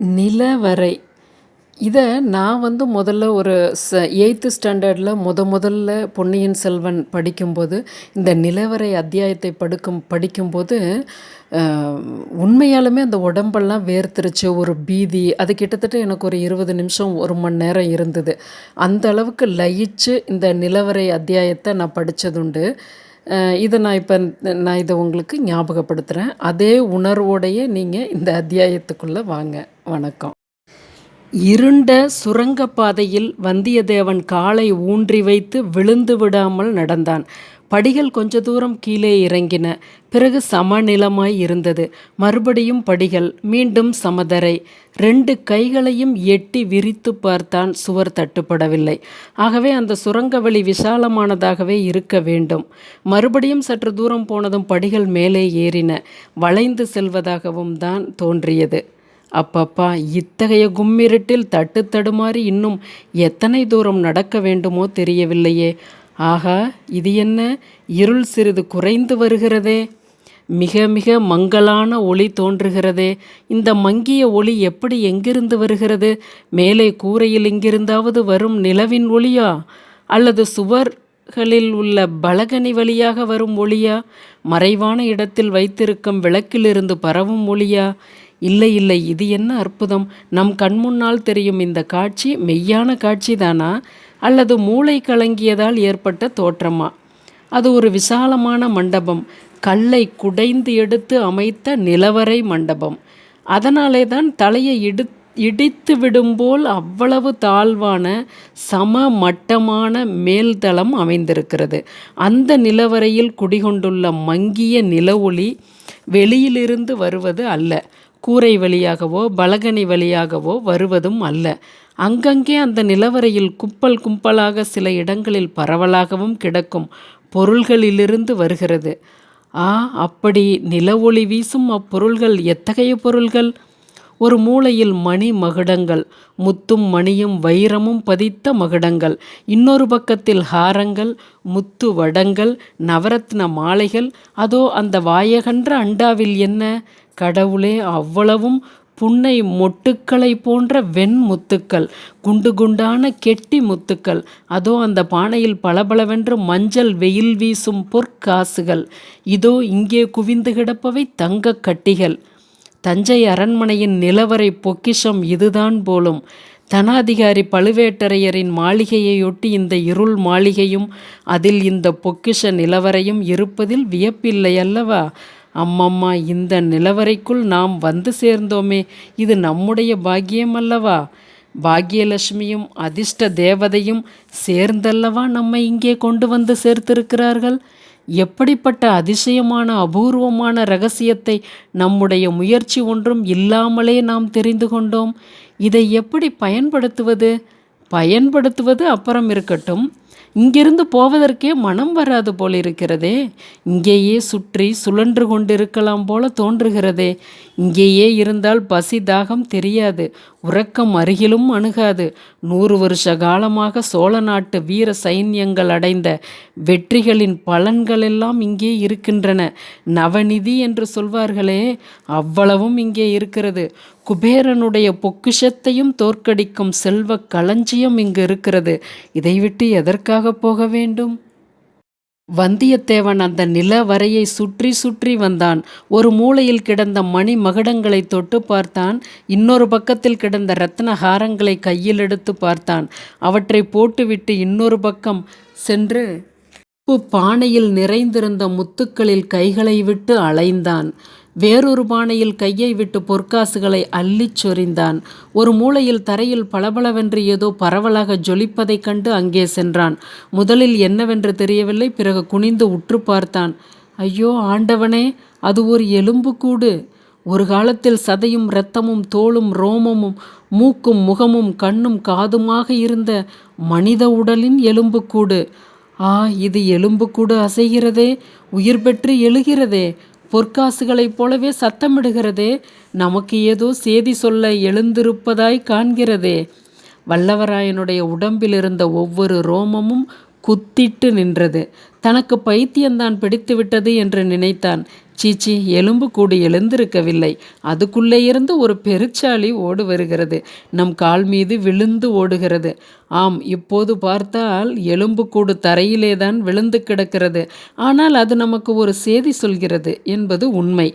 நிலவரை. இதை நான் வந்து முதல்ல ஒரு ச எயித்து ஸ்டாண்டர்டில் முத முதல்ல பொன்னியின் செல்வன் படிக்கும்போது இந்த நிலவரை அத்தியாயத்தை படுக்கும் படிக்கும்போது உண்மையாலுமே அந்த உடம்பெல்லாம் வேர்த்துருச்சு ஒரு பீதி. அது கிட்டத்தட்ட எனக்கு ஒரு இருபது நிமிஷம் ஒரு மணி நேரம் இருந்தது. அந்த அளவுக்கு லயிச்சு இந்த நிலவரை அத்தியாயத்தை நான் படித்ததுண்டு இதை நான் இப்போ நான் இதை உங்களுக்கு ஞாபகப்படுத்துகிறேன் அதே உணர்வோடையே நீங்கள் இந்த அத்தியாயத்துக்குள்ளே வாங்க. வணக்கம். இருண்ட சுரங்கப்பாதையில் வந்தியத்தேவன் காலை ஊன்றி வைத்து விழுந்து விடாமல் நடந்தான். படிகள் கொஞ்ச தூரம் கீழே இறங்கின. பிறகு சமநிலமாய் இருந்தது. மறுபடியும் படிகள் மீண்டும் சமதரை. ரெண்டு கைகளையும் எட்டி விரித்து பார்த்தான் சுவர் தட்டுப்படவில்லை. ஆகவே அந்த சுரங்க வழி விசாலமானதாகவே இருக்க வேண்டும். மறுபடியும் சற்று தூரம் போனதும் படிகள் மேலே ஏறின. வளைந்து செல்வதாகவும் தான் தோன்றியது. அப்பப்பா இத்தகைய கும்மிருட்டில் தட்டு தடுமாறி இன்னும் எத்தனை தூரம் நடக்க வேண்டுமோ தெரியவில்லையே. ஆகா இது என்ன? இருள் சிறிது குறைந்து வருகிறதே. மிக மிக மங்கலான ஒளி தோன்றுகிறதே. இந்த மங்கிய ஒளி எப்படி எங்கிருந்து வருகிறது? மேலே கூரையில் இங்கிருந்தாவது வரும் நிலவின் ஒளியா? அல்லது சுவர்களில் உள்ள பலகனி வழியாக வரும் ஒளியா? மறைவான இடத்தில் வைத்திருக்கும் விளக்கிலிருந்து பரவும் ஒளியா? இல்லை இல்லை இது என்ன அற்புதம்? நம் கண்முன்னால் தெரியும் இந்த காட்சி மெய்யான காட்சி தானா? அல்லது மூளை கலங்கியதால் ஏற்பட்ட தோற்றமா? அது ஒரு விசாலமான மண்டபம் கல்லை குடைந்து எடுத்து அமைத்த நிலவரை மண்டபம். அதனாலே தான் தலையை இடு இடித்து விடும்போல் அவ்வளவு தாழ்வான சம மட்டமான மேல்தளம் அமைந்திருக்கிறது. அந்த நிலவரையில் குடிகொண்டுள்ள மங்கிய நில ஒளி வெளியிலிருந்து வருவது அல்ல. கூரை வழியாகவோ பலகனி வழியாகவோ வருவதும் அல்ல. அங்கங்கே அந்த நிலவரையில் கும்பல் கும்பலாக சில இடங்களில் பரவலாகவும் கிடக்கும் பொருள்களிலிருந்து வருகிறது. ஆ அப்படி நில ஒளி வீசும் அப்பொருள்கள் எத்தகைய பொருள்கள்? ஒரு மூலையில் மணி மகுடங்கள் முத்தும் மணியும் வைரமும் பதித்த மகுடங்கள் இன்னொரு பக்கத்தில் ஹாரங்கள் முத்து வடங்கள் நவரத்ன மாலைகள் அதோ அந்த வாயகன்ற அண்டாவில் என்ன? கடவுளே அவ்வளவும் புன்னை மொட்டுக்களை போன்ற வெண் முத்துக்கள் குண்டு குண்டான கெட்டி முத்துக்கள் அதோ அந்த பானையில் பளபளவென்று மஞ்சள் வெயில் வீசும் பொற்காசுகள் இதோ இங்கே குவிந்து கிடப்பவை தங்க கட்டிகள். தஞ்சை அரண்மனையின் நிலவரை பொக்கிஷம் இதுதான் போலும். தனாதிகாரி பழுவேட்டரையரின் மாளிகையையொட்டி இந்த இருள் மாளிகையும் அதில் இந்த பொக்கிஷ நிலவரையும் இருப்பதில் வியப்பில்லை அல்லவா அம்மம்மா இந்த நிலவரைக்குள் நாம் வந்து சேர்ந்தோமே இது நம்முடைய பாக்கியம் அல்லவா பாக்கியலட்சுமியும் அதிர்ஷ்ட தேவதையும் சேர்ந்தல்லவா நம்மை இங்கே கொண்டு வந்து சேர்த்திருக்கிறார்கள்? எப்படிப்பட்ட அதிசயமான அபூர்வமான ரகசியத்தை நம்முடைய முயற்சி ஒன்றும் இல்லாமலே நாம் தெரிந்து கொண்டோம். இதை எப்படி பயன்படுத்துவது? பயன்படுத்துவது அப்புறம் இருக்கட்டும். இங்கிருந்து போவதற்கே மனம் வராது போலிருக்கிறதே இங்கேயே சுற்றி சுழன்று கொண்டிருக்கலாம் போல தோன்றுகிறதே. இங்கேயே இருந்தால் பசி தாகம் தெரியாது. உறக்கம் அருகிலும் அணுகாது. நூறு வருஷ காலமாக சோழ நாட்டு வீர சைன்யங்கள் அடைந்த வெற்றிகளின் பலன்களெல்லாம் இங்கே இருக்கின்றன. நவநிதி என்று சொல்வார்களே அவ்வளவும் இங்கே இருக்கிறது. குபேரனுடைய பொக்கிஷத்தையும் தோற்கடிக்கும் செல்வ களஞ்சியம் இங்கு இருக்கிறது. இதை விட்டு எதற்காக போக வேண்டும்? வந்தியத்தேவன் அந்த நிலவரையை சுற்றி சுற்றி வந்தான். ஒரு மூலையில் கிடந்த மணி மகுடங்களை தொட்டு பார்த்தான். இன்னொரு பக்கத்தில் கிடந்த ரத்ன ஹாரங்களை கையில் எடுத்து பார்த்தான். அவற்றை போட்டுவிட்டு இன்னொரு பக்கம் சென்று பானையில் நிறைந்திருந்த முத்துக்களில் கைகளை விட்டு அலைந்தான். வேறொரு பானையில் கையை விட்டு பொற்காசுகளை அள்ளிச் சொரிந்தான். ஒரு மூலையில் தரையில் பளபளவென்று ஏதோ பரவலாக ஜொலிப்பதைக் கண்டு அங்கே சென்றான். முதலில் என்னவென்று தெரியவில்லை பிறகு குனிந்து உற்று பார்த்தான். ஐயோ ஆண்டவனே அது ஒரு எலும்புக்கூடு ஒரு காலத்தில் சதையும் இரத்தமும் தோளும் ரோமமும் மூக்கும் முகமும் கண்ணும் காதுமாக இருந்த மனித உடலின் எலும்புக்கூடு. ஆ இது எலும்புக்கூடு அசைகிறதே உயிர் பெற்று எழுகிறதே. பொற்காசுகளைப் போலவே சத்தமிடுகிறதே நமக்கு ஏதோ சேதி சொல்ல எழுந்திருப்பதாய் காண்கிறதே. வல்லவராயனுடைய உடம்பில் இருந்த ஒவ்வொரு ரோமமும் குத்திட்டு நின்றது. தனக்கு பைத்தியந்தான் பிடித்துவிட்டது என்று நினைத்தான். சீச்சி எலும்புக்கூடு எழுந்திருக்கவில்லை. அதுக்குள்ளே இருந்து ஒரு பெருச்சாளி ஓடு வருகிறது. நம் கால் மீது விழுந்து ஓடுகிறது. ஆம் இப்போது பார்த்தால் எலும்புக்கூடு தரையிலேதான் விழுந்து கிடக்கிறது. ஆனால் அது நமக்கு ஒரு செய்தி சொல்கிறது என்பது உண்மை.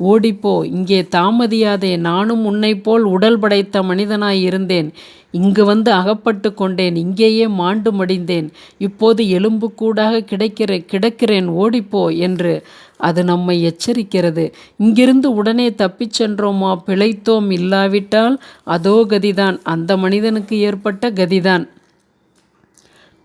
ஓடிப்போ இங்கே தாமதியாதே நானும் உன்னைப்போல் உடல் படைத்த மனிதனாய் இருந்தேன். இங்கு வந்து அகப்பட்டு கொண்டேன் இங்கேயே மாண்டு மடிந்தேன். இப்போது எலும்புக்கூடாக கிடைக்கிற கிடக்கிறேன் ஓடிப்போ என்று. அது நம்மை எச்சரிக்கிறது. இங்கிருந்து உடனே தப்பிச் சென்றோமா பிழைத்தோம் இல்லாவிட்டால் அதோ கதிதான். அந்த மனிதனுக்கு ஏற்பட்ட கதிதான்.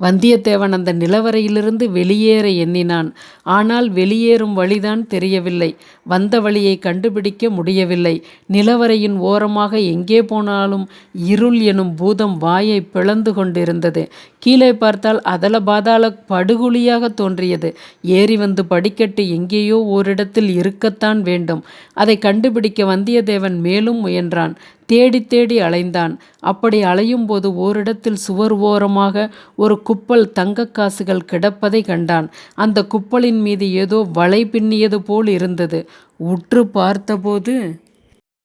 வந்தியத்தேவன் அந்த நிலவரையிலிருந்து வெளியேற எண்ணினான். ஆனால் வெளியேறும் வழிதான் தெரியவில்லை. வந்த வழியை கண்டுபிடிக்க முடியவில்லை. நிலவரையின் ஓரமாக எங்கே போனாலும் இருள் எனும் பூதம் வாயை பிளந்து கொண்டிருந்தது. கீழே பார்த்தால் அதல பாதாள படுகுழியாக தோன்றியது. ஏறி வந்து படிக்கட்டு எங்கேயோ ஓரிடத்தில் இருக்கத்தான் வேண்டும். அதை கண்டுபிடிக்க வந்தியத்தேவன் மேலும் முயன்றான். தேடி தேடி அலைந்தான். அப்படி அலையும்போது ஓரிடத்தில் சுவர் ஓரமாக ஒரு குப்பல் தங்கக்காசுகள் கிடப்பதை கண்டான். அந்த குப்பலின் மீது ஏதோ வலை பின்னியது போல் இருந்தது. உற்று பார்த்தபோது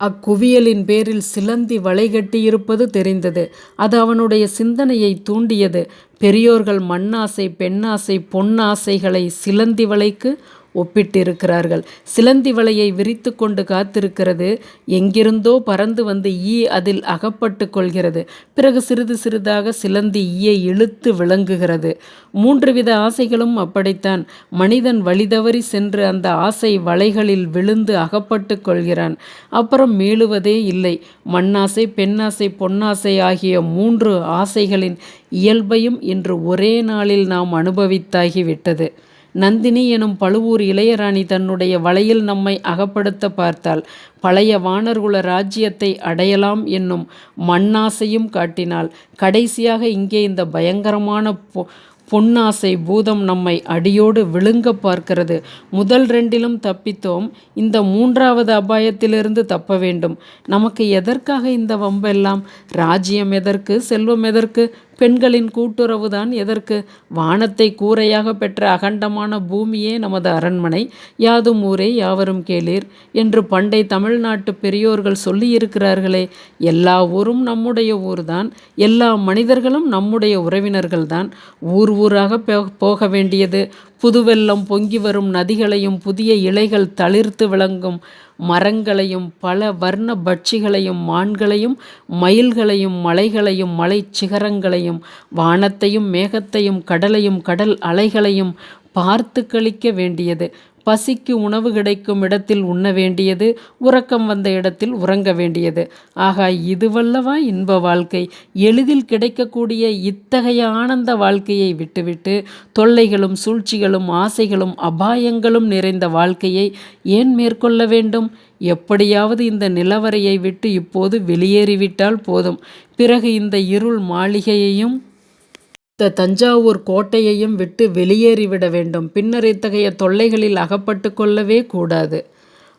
அக்குவியலின் பேரில் சிலந்தி வலை கட்டியிருப்பது தெரிந்தது. அது அவனுடைய சிந்தனையை தூண்டியது. பெரியோர்கள் மண்ணாசை பெண்ணாசை பொன்னாசைகளை சிலந்தி வலைக்கு ஒப்பிட்டிருக்கிறார்கள். சிலந்தி வலையை விரித்து கொண்டு காத்திருக்கிறது. எங்கிருந்தோ பறந்து வந்து ஈ அதில் அகப்பட்டு கொள்கிறது. பிறகு சிறிது சிறிதாக சிலந்தி ஈயை இழுத்து விளங்குகிறது. மூன்று வித ஆசைகளும் அப்படித்தான். மனிதன் வழிதவறி சென்று அந்த ஆசை வலைகளில் விழுந்து அகப்பட்டு கொள்கிறான். அப்புறம் மீளுவதே இல்லை. மண்ணாசை பெண்ணாசை பொன்னாசை ஆகிய மூன்று ஆசைகளின் இயல்பையும் இன்று ஒரே நாளில் நாம் அனுபவித்தாகிவிட்டது. நந்தினி எனும் பழுவூர் இளையராணி தன்னுடைய வலையில் நம்மை அகப்படுத்த பார்த்தாள். பழைய வானர்குல ராஜ்யத்தை அடையலாம் என்னும் மண்ணாசையும் காட்டினாள். கடைசியாக இங்கே இந்த பயங்கரமான பொ பொன்னாசை பூதம் நம்மை அடியோடு விழுங்க பார்க்கிறது. முதல் ரெண்டிலும் தப்பித்தோம். இந்த மூன்றாவது அபாயத்திலிருந்து தப்ப வேண்டும். நமக்கு எதற்காக இந்த வம்பெல்லாம்? ராஜ்யம் எதற்கு? செல்வம் எதற்கு? பெண்களின் கூட்டுறவுதான். எதற்கு? வானத்தை கூரையாக பெற்ற அகண்டமான பூமியே நமது அரண்மனை. யாதும் ஊரே யாவரும் கேளீர் என்று பண்டை தமிழ்நாட்டு பெரியோர்கள் சொல்லியிருக்கிறார்களே. எல்லா ஊரும் நம்முடைய ஊர்தான். எல்லா மனிதர்களும் நம்முடைய உறவினர்கள்தான். ஊர் ஊராக போக வேண்டியது புதுவெல்லம் பொங்கி வரும் நதிகளையும் புதிய இலைகள் தளிர்த்து விளங்கும் மரங்களையும் பல வர்ண பட்சிகளையும் மான்களையும் மயில்களையும் மலைகளையும் மலை சிகரங்களையும் வானத்தையும் மேகத்தையும் கடலையும் கடல் அலைகளையும் பார்த்து கழிக்க வேண்டியது. பசிக்கு உணவு கிடைக்கும் இடத்தில் உண்ண வேண்டியது உறக்கம் வந்த இடத்தில் உறங்க வேண்டியது. ஆகா இதுவல்லவா இன்ப வாழ்க்கை. எளிதில் கிடைக்கக்கூடிய இத்தகைய ஆனந்த வாழ்க்கையை விட்டுவிட்டு தொல்லைகளும் சூழ்ச்சிகளும் ஆசைகளும் அபாயங்களும் நிறைந்த வாழ்க்கையை ஏன் மேற்கொள்ள வேண்டும்? எப்படியாவது இந்த நிலவரையை விட்டு இப்போது வெளியேறிவிட்டால் போதும். பிறகு இந்த இருள் மாளிகையையும் இந்த தஞ்சாவூர் கோட்டையையும் விட்டு வெளியேறிவிட வேண்டும். பின்னர் இத்தகைய தொல்லைகளில் அகப்பட்டு கொள்ளவே கூடாது.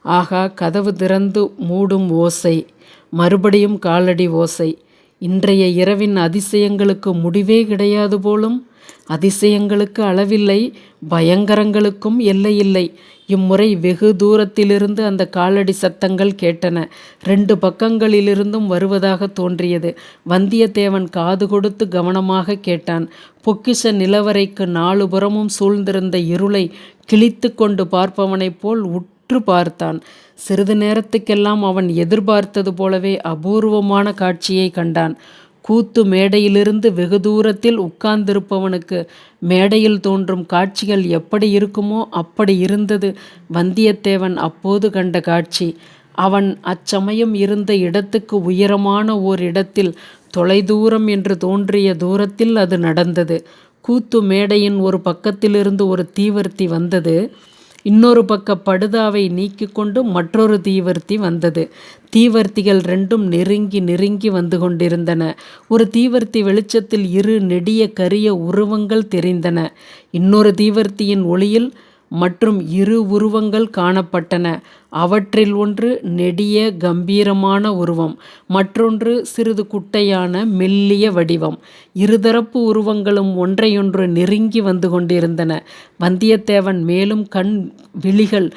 ஆகா கதவு திறந்து மூடும் ஓசை. மறுபடியும் காலடி ஓசை. இன்றைய இரவின் அதிசயங்களுக்கு முடிவே கிடையாது போலும் அதிசயங்களுக்கு அளவில்லை பயங்கரங்களுக்கும் எல்லையில்லை. இம்முறை வெகு தூரத்திலிருந்து அந்த காலடி சத்தங்கள் கேட்டன. ரெண்டு பக்கங்களிலிருந்தும் வருவதாக தோன்றியது. வந்தியத்தேவன் காது கொடுத்து கவனமாக கேட்டான். பொக்கிஷ நிலவரைக்கு நாலு புறமும் சூழ்ந்திருந்த இருளை கிழித்து கொண்டு பார்ப்பவனைப் போல் உற்று பார்த்தான். சிறிது நேரத்துக்கெல்லாம் அவன் எதிர்பார்த்தது போலவே அபூர்வமான காட்சியை கண்டான். கூத்து மேடையிலிருந்து வெகு தூரத்தில் உட்கார்ந்திருப்பவனுக்கு மேடையில் தோன்றும் காட்சிகள் எப்படி இருக்குமோ அப்படி இருந்தது. வந்தியத்தேவன் அப்போது கண்ட காட்சி. அவன் அச்சமயம் இருந்த இடத்துக்கு உயரமான ஓர் இடத்தில் தொலைதூரம் என்று தோன்றிய தூரத்தில் அது நடந்தது. கூத்து மேடையின் ஒரு பக்கத்திலிருந்து ஒரு தீவர்த்தி வந்தது. இன்னொரு பக்க படுதாவை நீக்கி கொண்டு மற்றொரு தீவர்த்தி வந்தது. தீவர்த்திகள் ரெண்டும் நெருங்கி நெருங்கி வந்து கொண்டிருந்தன. ஒரு தீவர்த்தி வெளிச்சத்தில் இரு நெடிய கரிய உருவங்கள் தெரிந்தன. இன்னொரு தீவர்த்தியின் ஒளியில் மற்றும் இரு உருவங்கள் காணப்பட்டன. அவற்றில் ஒன்று நெடிய கம்பீரமான உருவம் மற்றொன்று சிறிது குட்டையான மெல்லிய வடிவம். இருதரப்பு உருவங்களும் ஒன்றையொன்று நெருங்கி வந்து கொண்டிருந்தன. வந்தியத்தேவன் மேலும் கண் விழிகள்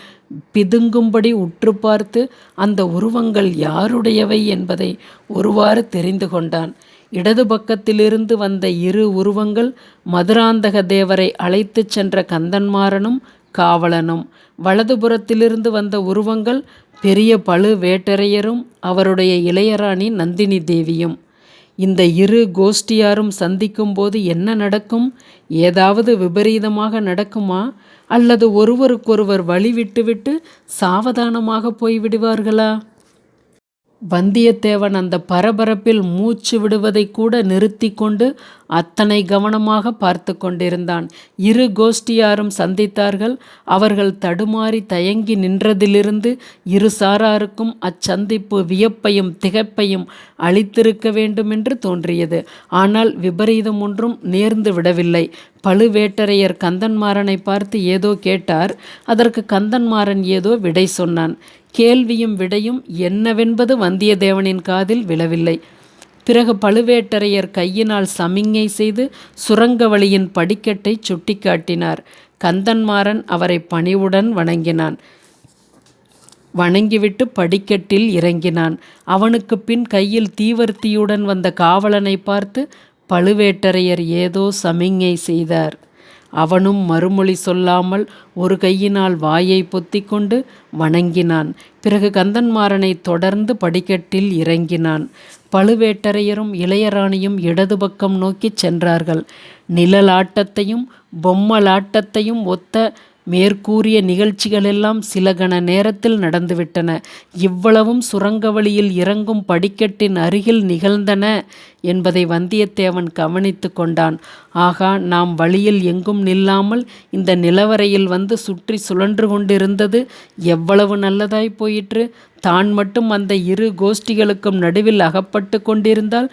பிதுங்கும்படி உற்று பார்த்து அந்த உருவங்கள் யாருடையவை என்பதை ஒருவாறு தெரிந்து கொண்டான். இடது பக்கத்திலிருந்து வந்த இரு உருவங்கள் மதுராந்தக தேவரை அழைத்துச் சென்ற கந்தன்மாறனும் காவலனும் வலதுபுறத்திலிருந்து வந்த உருவங்கள் பெரிய பழுவேட்டரையரும் அவருடைய இளையராணி நந்தினி தேவியும். இந்த இரு கோஷ்டியாரும் சந்திக்கும்போது என்ன நடக்கும்? ஏதாவது விபரீதமாக நடக்குமா? அல்லது ஒருவருக்கொருவர் வழி விட்டுவிட்டு சாவதானமாக போய்விடுவார்களா? வந்தியத்தேவன் அந்த பரபரப்பில் மூச்சு விடுவதை கூட நிறுத்தி கொண்டு அத்தனை கவனமாக பார்த்து கொண்டிருந்தான். இரு கோஷ்டியாரும் சந்தித்தார்கள். அவர்கள் தடுமாறி தயங்கி நின்றதிலிருந்து இரு சாராருக்கும் அச்சந்திப்பு வியப்பையும் திகைப்பையும் அளித்திருக்க வேண்டுமென்று தோன்றியது. ஆனால் விபரீதம் ஒன்றும் நேர்ந்து விடவில்லை. பழுவேட்டரையர் கந்தன்மாறனை பார்த்து ஏதோ கேட்டார். அதற்கு கந்தன்மாறன் ஏதோ விடை சொன்னான். கேள்வியும் விடையும் என்னவென்பது வந்தியத்தேவனின் காதில் விழவில்லை. பிறகு பழுவேட்டரையர் கையினால் சமிஞ்ஞை செய்து சுரங்க வழியின் படிக்கட்டை சுட்டிக்காட்டினார். கந்தன்மாறன் அவரை பணிவுடன் வணங்கினான். வணங்கிவிட்டு படிக்கட்டில் இறங்கினான். அவனுக்கு பின் கையில் தீவர்த்தியுடன் வந்த காவலனை பார்த்து பழுவேட்டரையர் ஏதோ சமிங்கை செய்தார். அவனும் மறுமொழி சொல்லாமல் ஒரு கையினால் வாயை பொத்திக்கொண்டு வணங்கினான். பிறகு கந்தன்மாறனை தொடர்ந்து படிக்கட்டில் இறங்கினான். பழுவேட்டரையரும் இளையராணியும் இடது பக்கம் நோக்கி சென்றார்கள். நிழலாட்டத்தையும் பொம்மலாட்டத்தையும் ஒத்த மேற்கூறிய நிகழ்ச்சிகளெல்லாம் சில கண நேரத்தில் நடந்துவிட்டன. இவ்வளவும் சுரங்க வழியில் இறங்கும் படிக்கட்டின் அருகில் நிகழ்ந்தன என்பதை வந்தியத்தேவன் கவனித்து கொண்டான். ஆகா நாம் வழியில் எங்கும் நில்லாமல் இந்த நிலவரையில் வந்து சுற்றி சுழன்று கொண்டிருந்தது எவ்வளவு நல்லதாய் போயிற்று. தான் மட்டும் அந்த இரு கோஷ்டிகளுக்கும் நடுவில் அகப்பட்டு கொண்டிருந்தால்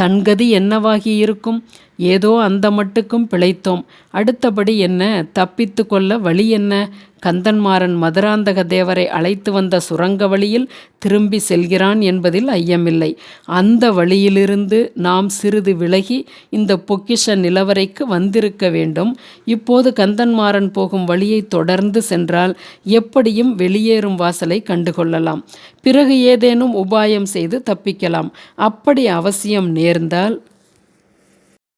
தன்கதி என்னவாகி இருக்கும்? ஏதோ அந்த மட்டுக்கும் பிழைத்தோம். அடுத்தபடி என்ன? தப்பித்து கொள்ள வழி என்ன? கந்தன்மாறன் மதுராந்தக தேவரை அழைத்து வந்த சுரங்க வழியில் திரும்பி செல்கிறான் என்பதில் ஐயமில்லை. அந்த வழியிலிருந்து நாம் சிறிது விலகி இந்த பொக்கிஷ நிலவரைக்கு வந்திருக்க வேண்டும். இப்போது கந்தன்மாறன் போகும் வழியை தொடர்ந்து சென்றால் எப்படியும் வெளியேறும் வாசலை கண்டுகொள்ளலாம். பிறகு ஏதேனும் உபாயம் செய்து தப்பிக்கலாம். அப்படி அவசியம் நேர்ந்தால்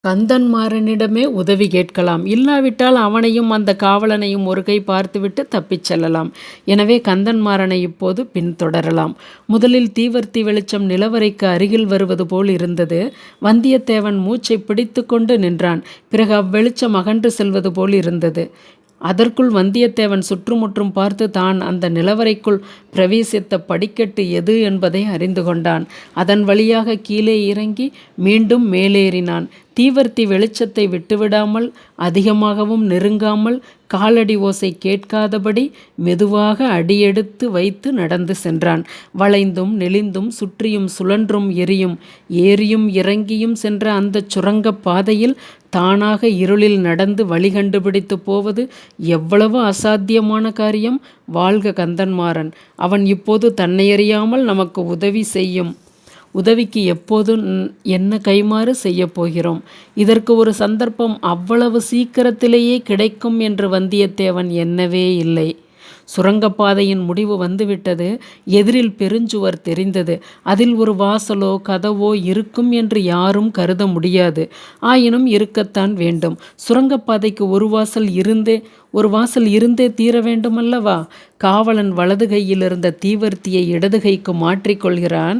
கந்தன்மாறனிடமே உதவி கேட்கலாம். இல்லாவிட்டால் அவனையும் அந்த காவலனையும் ஒரு கை பார்த்துவிட்டு தப்பிச் செல்லலாம். எனவே கந்தன்மாறனை இப்போது பின்தொடரலாம். முதலில் தீவர்த்தி வெளிச்சம் நிலவரைக்கு அருகில் வருவது போல் இருந்தது. வந்தியத்தேவன் மூச்சை பிடித்து கொண்டு நின்றான். பிறகு அவ்வெளிச்சம் அகன்று செல்வது போல் இருந்தது. அதற்குள் வந்தியத்தேவன் சுற்றுமுற்றும் பார்த்து தான் அந்த நிலவரைக்குள் பிரவேசித்த படிக்கட்டு எது என்பதை அறிந்து கொண்டான். அதன் வழியாக கீழே இறங்கி மீண்டும் மேலேறினான். தீவர்த்தி வெளிச்சத்தை விட்டுவிடாமல் அதிகமாகவும் நெருங்காமல் காலடி ஓசை கேட்காதபடி மெதுவாக அடியெடுத்து வைத்து நடந்து சென்றான். வளைந்தும் நெளிந்தும் சுற்றியும் சுழன்றும் எரியும். ஏறியும் இறங்கியும் சென்ற அந்த சுரங்க பாதையில் தானாக இருளில் நடந்து வழி கண்டுபிடித்து போவது எவ்வளவு அசாத்தியமான காரியம்? வாழ்க கந்தன்மாறன். அவன் இப்போது தன்னையறியாமல் நமக்கு உதவி செய்யும். உதவிக்கு எப்போதும் என்ன கைமாறு செய்யப் போகிறோம் இதற்கு ஒரு சந்தர்ப்பம் அவ்வளவு சீக்கிரத்திலேயே கிடைக்கும் என்று வந்தியத்தேவன் எண்ணவே இல்லை. சுரங்கப்பாதையின் முடிவு வந்துவிட்டது. எதிரில் பெருஞ்சுவர் தெரிந்தது. அதில் ஒரு வாசலோ கதவோ இருக்கும் என்று யாரும் கருத முடியாது. ஆயினும் இருக்கத்தான் வேண்டும். சுரங்கப்பாதைக்கு ஒரு வாசல் இருந்தே ஒரு வாசல் இருந்தே தீர வேண்டுமல்லவா? காவலன் வலது கையில் இருந்த தீவர்த்தியை இடது கைக்கு மாற்றிக்கொள்கிறான்.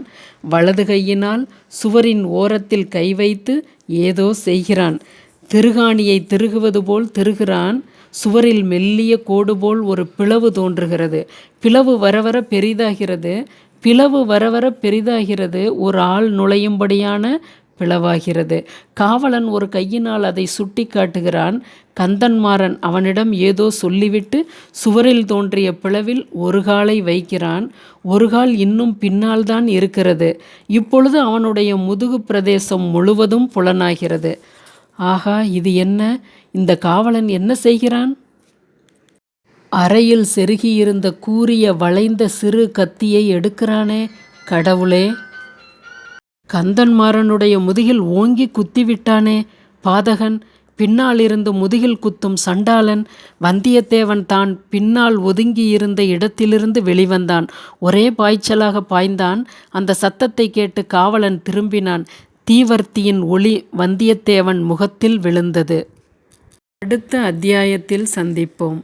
வலது கையினால் சுவரின் ஓரத்தில் கை வைத்து ஏதோ செய்கிறான். திருகாணியை திருகுவது போல் திருகிறான். சுவரில் மெல்லிய கோடு போல் ஒரு பிளவு தோன்றுகிறது. பிளவு வர வர பெரிதாகிறது. பிளவு வர வர பெரிதாகிறது. ஒரு ஆள் நுழையும்படியான பிளவாகிறது. காவலன் ஒரு கையினால் அதை சுட்டி காட்டுகிறான். கந்தன்மாறன் அவனிடம் ஏதோ சொல்லிவிட்டு சுவரில் தோன்றிய பிளவில் ஒரு காலை வைக்கிறான். ஒரு கால் இன்னும் பின்னால் தான் இருக்கிறது. இப்பொழுது அவனுடைய முதுகு பிரதேசம் முழுவதும் புலனாகிறது. ஆகா இது என்ன? இந்த காவலன் என்ன செய்கிறான்? அறையில் செருகியிருந்த கூரிய வளைந்த சிறு கத்தியை எடுக்கிறானே கடவுளே! கந்தன்மாறனுடைய முதுகில் ஓங்கி குத்திவிட்டானே. பாதகன் பின்னாலிருந்து முதுகில் குத்தும் சண்டாளன் வந்தியத்தேவன் தான் பின்னால் ஒதுங்கியிருந்த இடத்திலிருந்து வெளிவந்தான். ஒரே பாய்ச்சலாக பாய்ந்தான். அந்த சத்தத்தை கேட்டு காவலன் திரும்பினான். தீவர்த்தியின் ஒளி வந்தியத்தேவன் முகத்தில் விழுந்தது. அடுத்த அத்தியாயத்தில் சந்திப்போம்.